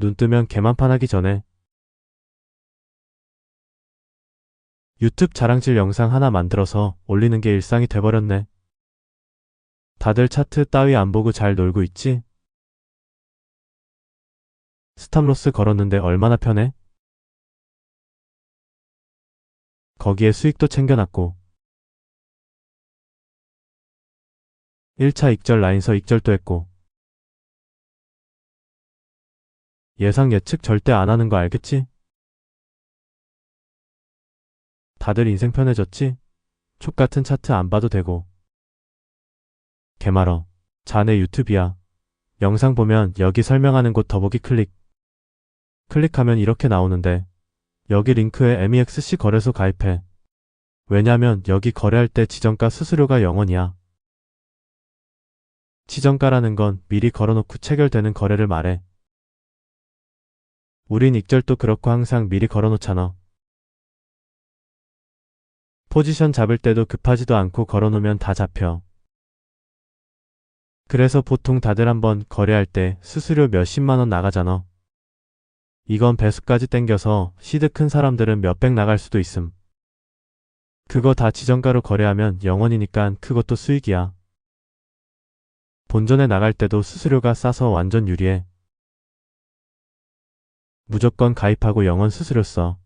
눈 뜨면 개만판 하기 전에 유튜브 자랑질 영상 하나 만들어서 올리는 게 일상이 돼버렸네. 다들 차트 따위 안 보고 잘 놀고 있지? 스탑로스 걸었는데 얼마나 편해? 거기에 수익도 챙겨놨고 1차 익절 라인서 익절도 했고 예상 예측 절대 안 하는 거 알겠지? 다들 인생 편해졌지? 촉 같은 차트 안 봐도 되고. 개말어. 자네 유튜브야. 영상 보면 여기 설명하는 곳 더보기 클릭. 클릭하면 이렇게 나오는데. 여기 링크에 MEXC 거래소 가입해. 왜냐면 여기 거래할 때 지정가 수수료가 0원이야. 지정가라는 건 미리 걸어놓고 체결되는 거래를 말해 우린 익절도 그렇고 항상 미리 걸어놓잖아. 포지션 잡을 때도 급하지도 않고 걸어놓으면 다 잡혀. 그래서 보통 다들 한번 거래할 때 수수료 몇십만원 나가잖아. 이건 배수까지 땡겨서 시드 큰 사람들은 몇백 나갈 수도 있음. 그거 다 지정가로 거래하면 0원이니까 그것도 수익이야. 본전에 나갈 때도 수수료가 싸서 완전 유리해. 무조건 가입하고 영원 수수료 써.